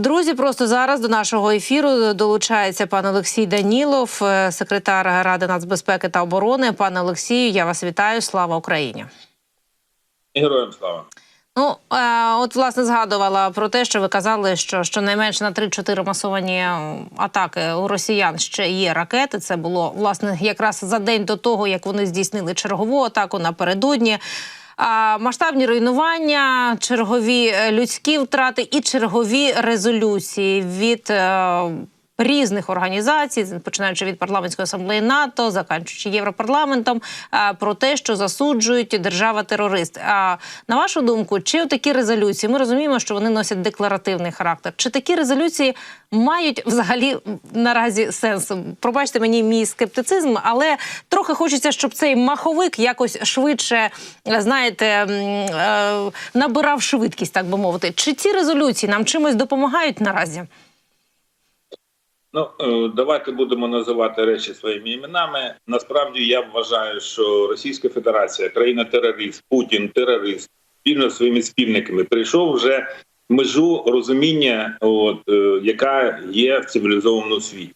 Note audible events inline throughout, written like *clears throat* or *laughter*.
Друзі, просто зараз до нашого ефіру долучається пан Олексій Данілов, е, секретар Ради нацбезпеки та оборони. Пане Олексію, я вас вітаю. Слава Україні. Героям слава. Ну е, от власне згадувала про те, що ви казали, що щонайменше на 3-4 масовані атаки у росіян ще є ракети. Це було власне якраз за день до того, як вони здійснили чергову атаку напередодні. Масштабні руйнування, чергові е, людські втрати і чергові резолюції від е, різних організацій, починаючи від парламентської асамблеї НАТО, заканчуючи Європарламентом, е, про те, що засуджують держава-терорист. А на вашу думку, чи такі резолюції? Ми розуміємо, що вони носять декларативний характер. Чи такі резолюції мають взагалі наразі сенс? Пробачте мені мій скептицизм, але трохи хочеться, щоб цей маховик якось швидше знаєте е, набирав швидкість, так би мовити. Чи ці резолюції нам чимось допомагають наразі? Ну е, давайте будемо називати речі своїми іменами. Насправді я вважаю, що Російська Федерація, країна-терорист, Путін, терорист, спільно своїми спільниками прийшов вже межу розуміння, от е, яка є в цивілізованому світі.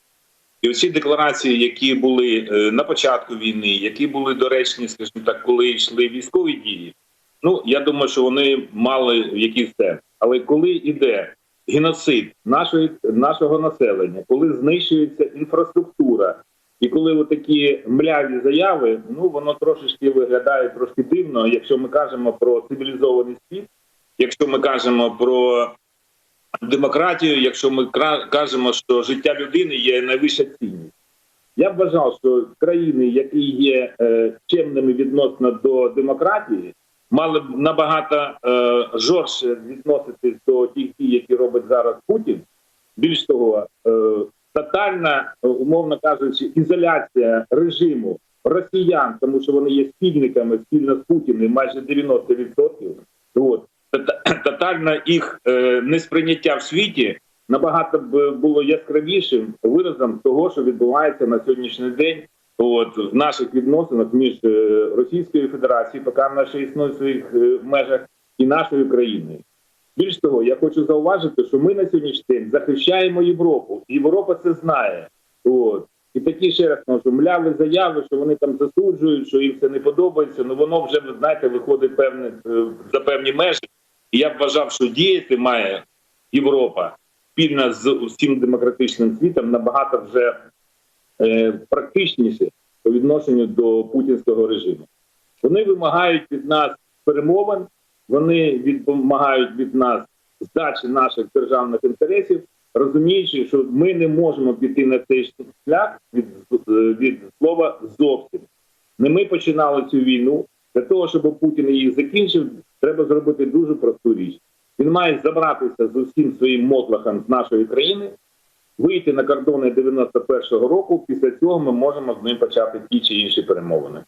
І оці декларації, які були е, на початку війни, які були доречні, скажімо так, коли йшли військові дії. Ну я думаю, що вони мали якийсь сенс. Але коли йде геноцид нашої нашого населення, коли знищується інфраструктура, і коли такі мляві заяви, ну воно трошечки виглядає трошки дивно, якщо ми кажемо про цивілізований світ, якщо ми кажемо про демократію, якщо ми кажемо, що життя людини є найвища цінність. Я б вважав, що країни, які є е, чемними відносно до демократії, мали б набагато е, жорстче відноситись до тих дій, які робить зараз Путін. Більш того, е, тотальна, е, умовно кажучи, ізоляція режиму росіян, тому що вони є спільниками спільно з Путіним, майже 90%. От Тота- *clears throat* тотальне їх е, несприйняття в світі набагато б було яскравішим виразом того, що відбувається на сьогоднішній день. От в наших відносинах між е, Російською Федерацією, поки вона ще існує в своїх е, межах, і нашою країною. Більш того, я хочу зауважити, що ми на сьогоднішній день захищаємо Європу. Європа це знає. От. І такі ще раз кажу, мляви заяви, що вони там засуджують, що їм це не подобається. Ну воно вже ви знаєте виходить певне е, за певні межі. І я б вважав, що діяти має Європа спільно з усім демократичним світом набагато вже практичніше по відношенню до путінського режиму. Вони вимагають від нас перемовин, вони вимагають від нас здачі наших державних інтересів, розуміючи, що ми не можемо піти на цей шлях від, е, від слова зовсім. Не ми починали цю війну. Для того, щоб Путін її закінчив, треба зробити дуже просту річ. Він має забратися з усім своїм мотлахом з нашої країни, вийти на кордони 91-го року. Після цього ми можемо з ним почати ті чи інші перемовини.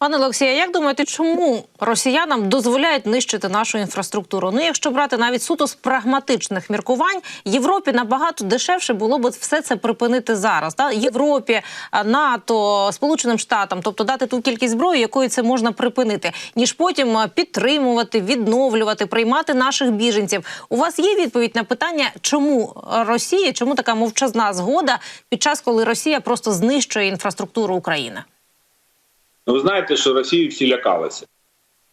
Пане Олексія, як думаєте, чому росіянам дозволяють нищити нашу інфраструктуру? Ну, якщо брати навіть суто з прагматичних міркувань, Європі набагато дешевше було б все це припинити зараз. Та Європі, НАТО, Сполученим Штатам, тобто дати ту кількість зброї, якою це можна припинити, ніж потім підтримувати, відновлювати, приймати наших біженців. У вас є відповідь на питання, чому Росія, чому така мовчазна згода під час, коли Росія просто знищує інфраструктуру України? Ну, ви знаєте, що Росію всі лякалися.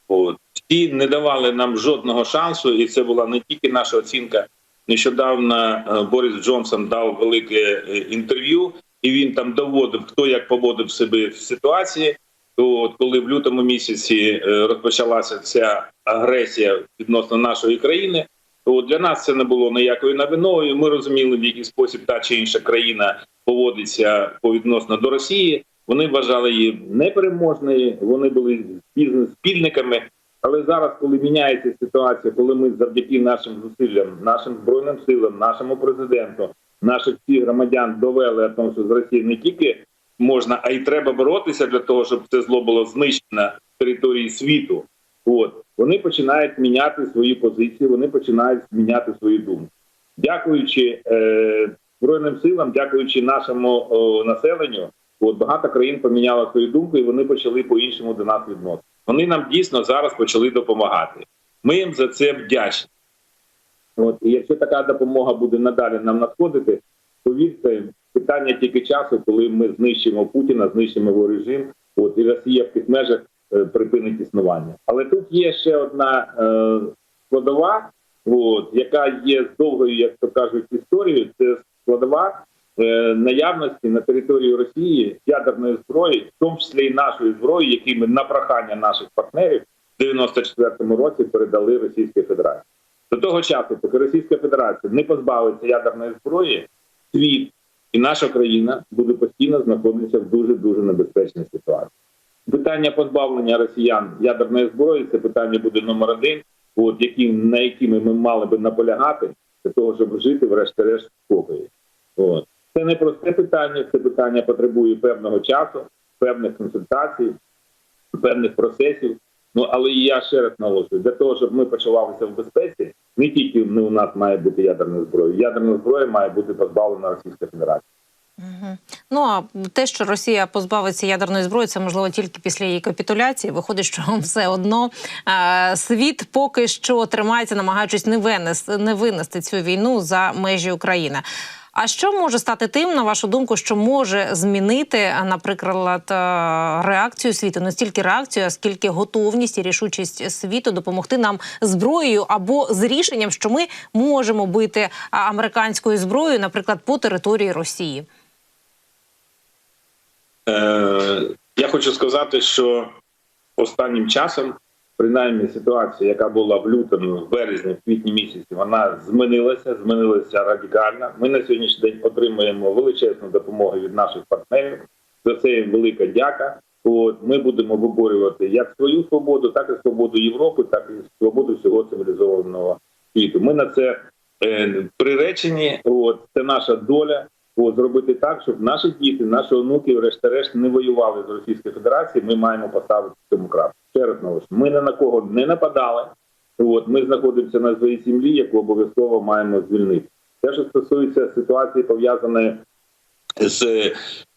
От. Всі не давали нам жодного шансу, і це була не тільки наша оцінка. Нещодавно е, Борис Джонсон дав велике е, інтерв'ю, і він там доводив, хто як поводив себе в ситуації. От, коли в лютому місяці е, розпочалася ця агресія відносно нашої країни, то для нас це не було ніякою новиною. Ми розуміли, в який спосіб та чи інша країна поводиться по відносно до Росії. Вони вважали її непереможною, вони були бізнес-спільниками. Але зараз, коли міняється ситуація, коли ми завдяки нашим зусиллям, нашим збройним силам, нашому президенту, наших всіх громадян довели, тому що з Росії не тільки можна, а й треба боротися для того, щоб це зло було знищено на території світу. От вони починають міняти свої позиції, вони починають міняти свою думку. Дякуючи е, збройним силам, дякуючи нашому о, населенню. От багато країн поміняло свою думку, і вони почали по-іншому до нас відносити. Вони нам дійсно зараз почали допомагати. Ми їм за це вдячні. От і якщо така допомога буде надалі нам надходити, повірте, питання тільки часу, коли ми знищимо Путіна, знищимо його режим. От і Росія в тих межах е, припинить існування. Але тут є ще одна е, складова, от, яка є з довгою, як то кажуть, історією. Це складова наявності на території Росії ядерної зброї, в тому числі і нашої зброї, які ми на прохання наших партнерів в 94-му році передали Російській Федерації. До того часу, поки Російська Федерація не позбавиться ядерної зброї, світ і наша країна буде постійно знаходитися в дуже дуже небезпечній ситуації. Питання позбавлення росіян ядерної зброї це питання буде номер один, от які на якими ми мали би наполягати для того, щоб жити врешті-решт в спокої. От це не просте питання. Це питання потребує певного часу, певних консультацій, певних процесів. Ну але і я ще раз наголошую, для того, щоб ми почувалися в безпеці, не тільки не у нас має бути ядерна зброя, ядерна зброя має бути позбавлена Російська Федерація. Мгм. Ну а те, що Росія позбавиться ядерної зброї, це можливо тільки після її капітуляції. Виходить, що *laughs* все одно е, світ поки що тримається, намагаючись не винести, не винести цю війну за межі України. А що може стати тим, на вашу думку, що може змінити, наприклад, е, реакцію світу, не стільки реакцію, а скільки готовність і рішучість світу допомогти нам зброєю або з рішенням, що ми можемо бити американською зброєю, наприклад, по території Росії? Е, я хочу сказати, що останнім часом, принаймні, ситуація, яка була в лютому, в березні, в квітні місяці, вона змінилася, змінилася радикально. Ми на сьогоднішній день отримуємо величезну допомогу від наших партнерів. За це їм велика дяка. От ми будемо виборювати як свою свободу, так і свободу Європи, так і свободу всього цивілізованого світу. Ми на це е, приречені. От це наша доля. От, зробити так, щоб наші діти, наші онуки, врешті-решт, не воювали з Російською Федерацією. Ми маємо поставити цьому крапку. Ще раз наголошую, ми ні на кого не нападали. От ми знаходимося на своїй землі, яку обов'язково маємо звільнити. Те, що стосується ситуації, пов'язаної з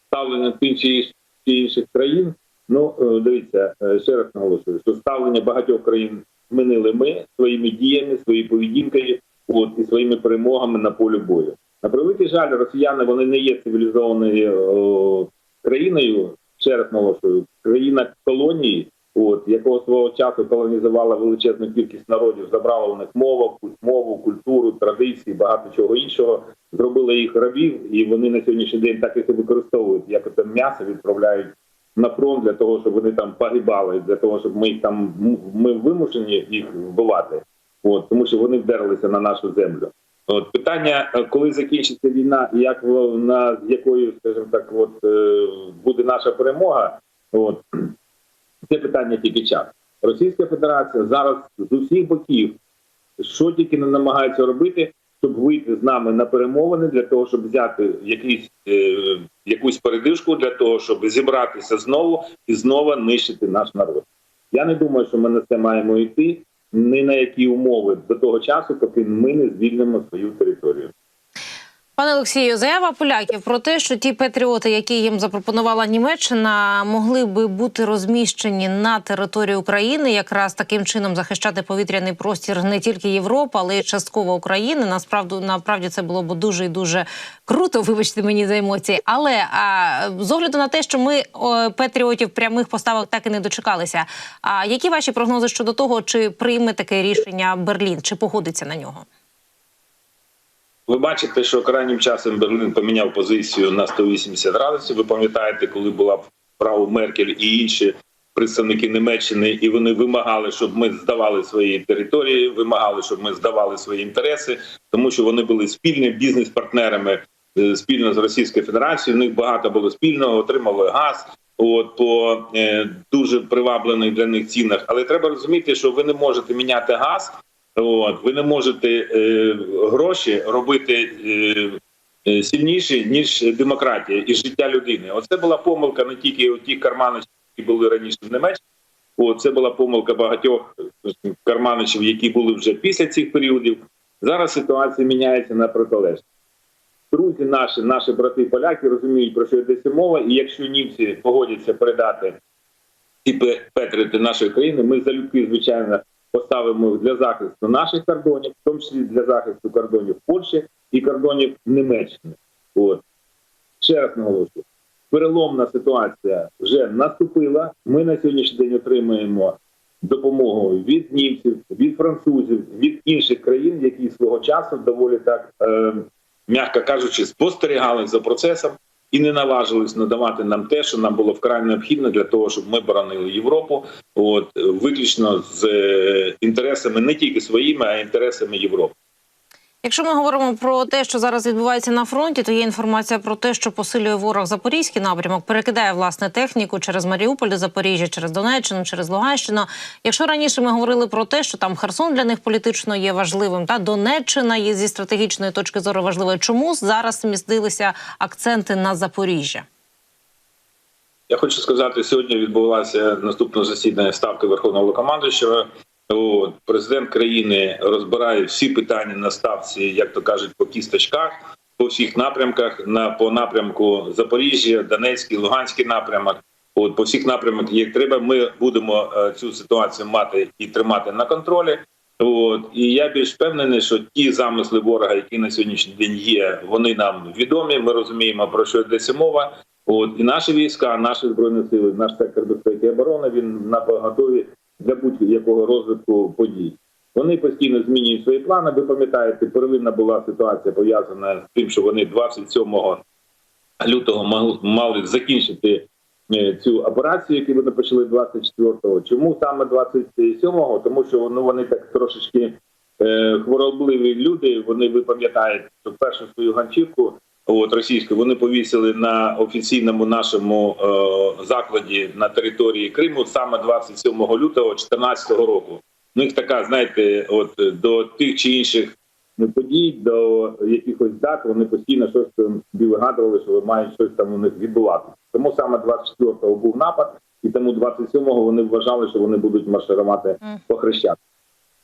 ставленням тих чи інших- інших країн. Ну е, дивіться, е, ще раз наголошую, що ставлення багатьох країн змінили ми своїми діями, своєю поведінкою, от і своїми перемогами на полі бою. На превеликий жаль, росіяни вони не є цивілізованою о, країною. Ще раз наголошую, країна колонії, от якого свого часу колонізувала величезну кількість народів, забрала у них мову, мову, культуру, традиції, багато чого іншого. Зробила їх рабів, і вони на сьогоднішній день так і це використовують, як це м'ясо відправляють на фронт для того, щоб вони там погибали, для того, щоб ми їх там ми вимушені їх вбивати. От тому що вони вдерлися на нашу землю. От питання, коли закінчиться війна, і як вона якою, скажімо так, от е, буде наша перемога, от це питання тільки час. Російська Федерація зараз з усіх боків, що тільки не намагається робити, щоб вийти з нами на перемовини для того, щоб взяти якийсь е, якусь передишку для того, щоб зібратися знову і знову нищити наш народ. Я не думаю, що ми на це маємо йти ні на які умови до того часу, поки ми не звільнимо свою територію. Пане Олексію, заява поляків про те, що ті патріоти, які їм запропонувала Німеччина, могли би бути розміщені на території України, якраз таким чином захищати повітряний простір не тільки Європи, але й частково України. Насправді насправді це було б дуже і дуже круто. *laughs* Вибачте мені за емоції. Але а, з огляду на те, що ми о, патріотів прямих поставок так і не дочекалися. А які ваші прогнози щодо того, чи прийме таке рішення Берлін, чи погодиться на нього? Ви бачите, що крайнім часом Берлін поміняв позицію на 180 градусів. Ви пам'ятаєте, коли була право Меркель і інші представники Німеччини, і вони вимагали, щоб ми здавали свої території, вимагали, щоб ми здавали свої інтереси, тому що вони були спільними бізнес-партнерами е, спільно з Російською Федерацією. У них багато було спільного, отримали газ. От по е, дуже приваблених для них цінах, але треба розуміти, що ви не можете міняти газ. От ви не можете е, гроші робити е, е, сильніші ніж демократія і життя людини. Оце була помилка не тільки у тих карманичів, які були раніше в Німеччині. От, це була помилка багатьох е, карманичів, які були вже після цих періодів. Зараз ситуація міняється на протилежність. Друзі, наші, наші брати поляки розуміють про що йдеться мова, і якщо німці погодяться передати ці петрити нашої країни, ми залюбки, звичайно, поставимо для захисту наших кордонів, в тому числі для захисту кордонів Польщі і кордонів Німеччини. От ще раз наголошую. Переломна ситуація вже наступила. Ми на сьогоднішній день отримуємо допомогу від німців, від французів, від інших країн, які свого часу доволі так, е, м'яко кажучи, спостерігали за процесом і не наважились надавати нам те, що нам було вкрай необхідно для того, щоб ми боронили Європу, от виключно з е, інтересами не тільки своїми, а інтересами Європи. Якщо ми говоримо про те, що зараз відбувається на фронті, то є інформація про те, що посилює ворог запорізький напрямок, перекидає власне техніку через Маріуполь до Запоріжжя, через Донеччину, через Луганщину. Якщо раніше ми говорили про те, що там Херсон для них політично є важливим, та Донеччина є зі стратегічної точки зору важливою. Чому зараз змістилися акценти на Запоріжжя? Я хочу сказати, сьогодні відбулося наступне засідання ставки Верховного командуючого. От, президент країни розбирає всі питання на ставці, як то кажуть, по кісточках, по всіх напрямках, на по напрямку Запоріжжя, Донецький, Луганський напрямок. От по всіх напрямках, як треба, ми будемо е, цю ситуацію мати і тримати на контролі. От і я більш впевнений, що ті замисли ворога, які на сьогоднішній день є, вони нам відомі. Ми розуміємо про що йдеться мова. От і наші війська, наші збройні сили, наш сектор безпеки і оборони він на поготові для будь-якого розвитку подій. Вони постійно змінюють свої плани. Ви пам'ятаєте, первинна була ситуація пов'язана з тим, що вони 27 лютого мали- закінчити е, цю операцію, яку вони почали 24-го. Чому саме 27-го? Тому що ну, вони так трошечки е, хворобливі люди. Вони ви пам'ятаєте, що першу свою ганчівку от російську вони повісили на офіційному нашому е, закладі на території Криму саме 27 лютого 2014 року. Ну їх така, знаєте, от до тих чи інших подій, до якихось дат вони постійно щось вигадували, що має щось там у них відбуватися. Тому саме 24-го був напад, і тому 27-го вони вважали, що вони будуть марширувати по хрещатах.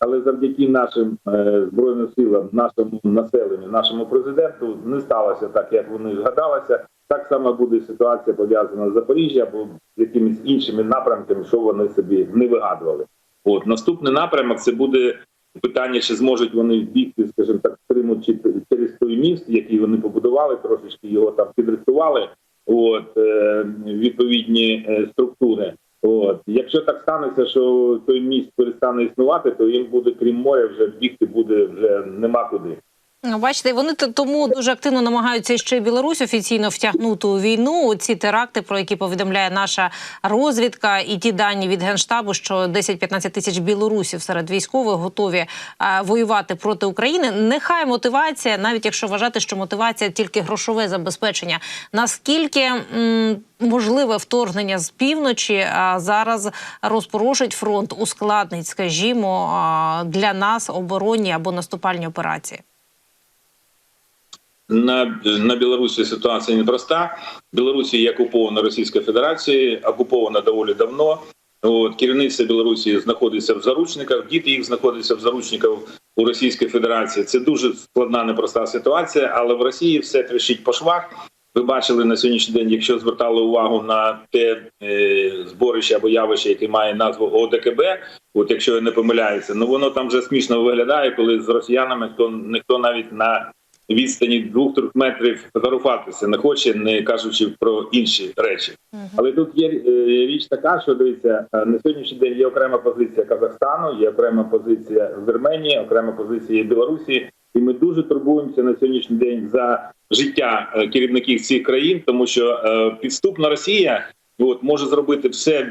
Але завдяки нашим е, збройним силам, нашому населенню, нашому президенту не сталося так, як вони згадалися. Так само буде ситуація пов'язана з Запоріжжям або з якимись іншими напрямками, що вони собі не вигадували. От наступний напрямок це буде питання, чи зможуть вони бігти, скажімо так, Криму чи через той міст, який вони побудували, трошечки його там підрихтували. От е, відповідні е, структури. От якщо так станеться, що той міст перестане існувати, то їм буде крім моря, вже бігти буде вже нема куди. Ну, Бачите, вони тому дуже активно намагаються ще й Білорусь офіційно втягнути у війну. Ці теракти, про які повідомляє наша розвідка, і ті дані від генштабу, що 10-15 тисяч білорусів серед військових готові а, воювати проти України. Нехай мотивація, навіть якщо вважати, що мотивація тільки грошове забезпечення. Наскільки м, можливе вторгнення з півночі а, зараз розпорушить фронт, ускладнить, скажімо, а, для нас оборонні або наступальні операції? На, на Білорусі ситуація непроста. Білорусі є окупована Російською Федерацією, окупована доволі давно. От керівництво Білорусі знаходиться в заручниках, діти їх знаходяться в заручниках у Російській Федерації. Це дуже складна, непроста ситуація, але в Росії все трещить по швах. Ви бачили на сьогоднішній день, якщо звертали увагу на те е, зборище або явище, яке має назву ОДКБ, от якщо я не помиляюся, ну воно там вже смішно виглядає, коли з росіянами хто ніхто навіть на відстані двох-трьох метрів фотографуватися не хоче, не кажучи про інші речі. Але тут є е, річ така, що дивіться, е, на сьогоднішній день є окрема позиція Казахстану, є окрема позиція Вірменії, окрема позиція Білорусі, і ми дуже турбуємося на сьогоднішній день за життя е, керівників цих країн, тому що підступна Росія. От може зробити все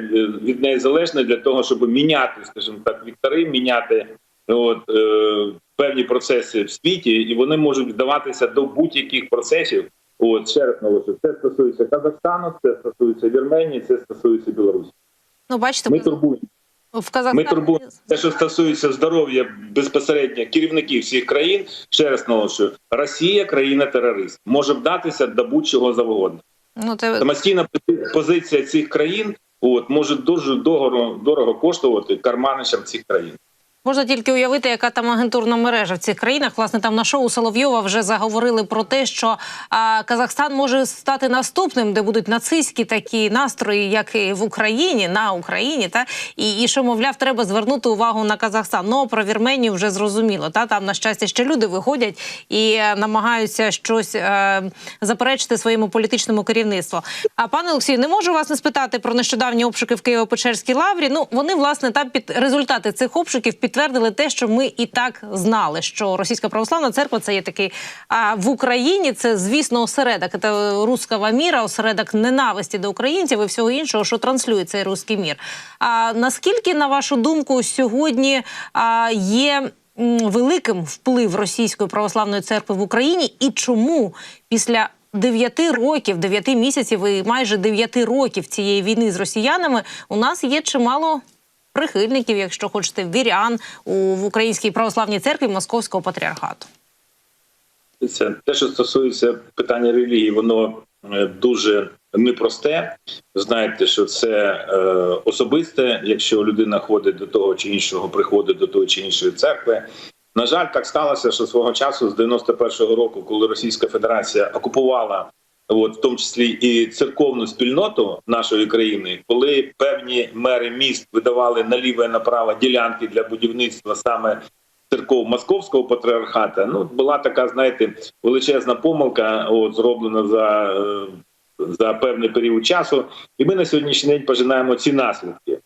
від неї залежне для того, щоб міняти, скажімо так, віктори, міняти от е, певні процеси в світі, і вони можуть вдаватися до будь-яких процесів. От ще раз наголошую, це стосується Казахстану, це стосується Вірменії, це стосується Білорусі. Ну, бачите, Ми турбуємо. в Казахстані... Ми турбуємо те, що стосується здоров'я безпосередньо керівників всіх країн. Ще раз наголошую, Росія країна терорист може вдатися до будь-чого завгодно. Ну, це... Самостійна позиція цих країн от може дуже дорого, дорого коштувати карманичам цих країн. Можна тільки уявити, яка там агентурна мережа в цих країнах. Власне, там на шоу Соловйова вже заговорили про те, що а, Казахстан може стати наступним, де будуть нацистські такі настрої, як і в Україні, на Україні, та і, і що, мовляв, треба звернути увагу на Казахстан. Ну про Вірменію вже зрозуміло. Та там на щастя ще люди виходять і е, намагаються щось е, заперечити своєму політичному керівництву. А пане Олексію, не можу вас не спитати про нещодавні обшуки в Києво-Печерській лаврі. Ну вони власне там під результати цих обшуків підтвердили те, що ми і так знали, що російська православна церква це є такий. А в Україні це звісно осередок це руского міра, осередок ненависті до українців і всього іншого, що транслює цей руський мір. А наскільки, на вашу думку, сьогодні а, є великим вплив російської православної церкви в Україні, і чому після дев'яти років, дев'яти місяців і майже дев'яти років цієї війни з росіянами у нас є чимало прихильників, якщо хочете, вірян у в українській православній церкві Московського патріархату. Це те, що стосується питання релігії, воно е, дуже непросте. Знаєте, що це е, особисте, якщо людина ходить до того чи іншого, приходить до того чи іншої церкви. На жаль, так сталося, що свого часу з 91-го року, коли Російська Федерація окупувала, от в тому числі і церковну спільноту нашої країни, коли певні мери міст видавали наліво і направо ділянки для будівництва саме церков Московського патріархата, ну була така, знаєте, величезна помилка, от зроблена за, е, за певний період часу, і ми на сьогоднішній день пожинаємо ці наслідки.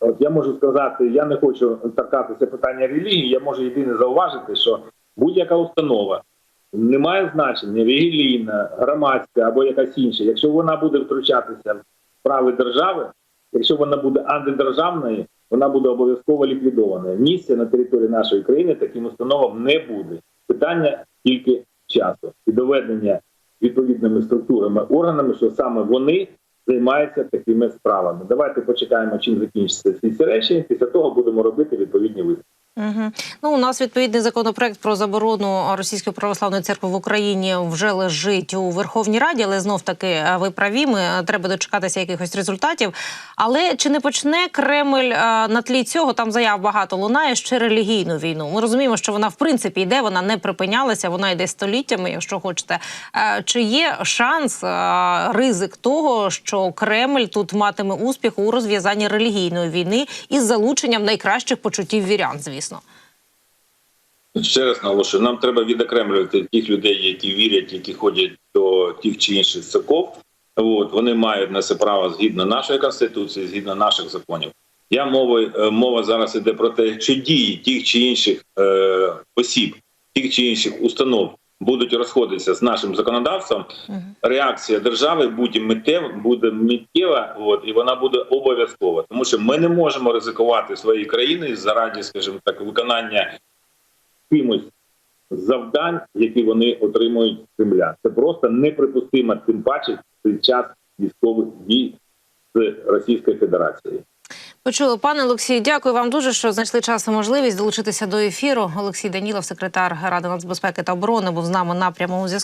От я можу сказати, я не хочу торкатися питання релігії. Я можу єдине зауважити, що будь-яка установа не має значення релігійна, громадська або якась інша. Якщо вона буде втручатися в справи держави, якщо вона буде антидержавною, вона буде обов'язково ліквідована. Місця на території нашої країни таким установам не буде. Питання тільки часу і доведення відповідними структурами органами, що саме вони займаються такими справами. Давайте почекаємо, чим закінчаться всі ці речі. Після того будемо робити відповідні висновки. Угу. Ну, у нас відповідний законопроект про заборону російської православної церкви в Україні вже лежить у Верховній Раді, але знов таки ви праві. Ми треба дочекатися якихось результатів. Але чи не почне Кремль на тлі цього? Там заяв багато лунає ще релігійну війну. Ми розуміємо, що вона в принципі йде, вона не припинялася, вона йде століттями, якщо хочете. Чи є шанс, ризик того, що Кремль тут матиме успіх у розв'язанні релігійної війни із залученням найкращих почуттів вірян, звісно. Ще раз наголошую, нам треба відокремлювати тих людей, які вірять, які ходять до тих чи інших церков. От вони мають на це право згідно нашої конституції, згідно наших законів. Я мови е, мова зараз іде про те, чи дії тих чи інших е, осіб, тих чи інших установ будуть розходитися з нашим законодавством. Реакція держави буде миттєва, буде миттєва, от і вона буде обов'язкова, тому що ми не можемо ризикувати своєї країни заради, скажімо так, виконання кимось завдань, які вони отримують з Кремля. Це просто неприпустимо, тим паче цей час військових дій з Російської Федерації. Почули, пане Олексій, дякую вам дуже, що знайшли час і можливість долучитися до ефіру. Олексій Данілов, секретар Ради нацбезпеки та оборони, був з нами на прямому зв'язку.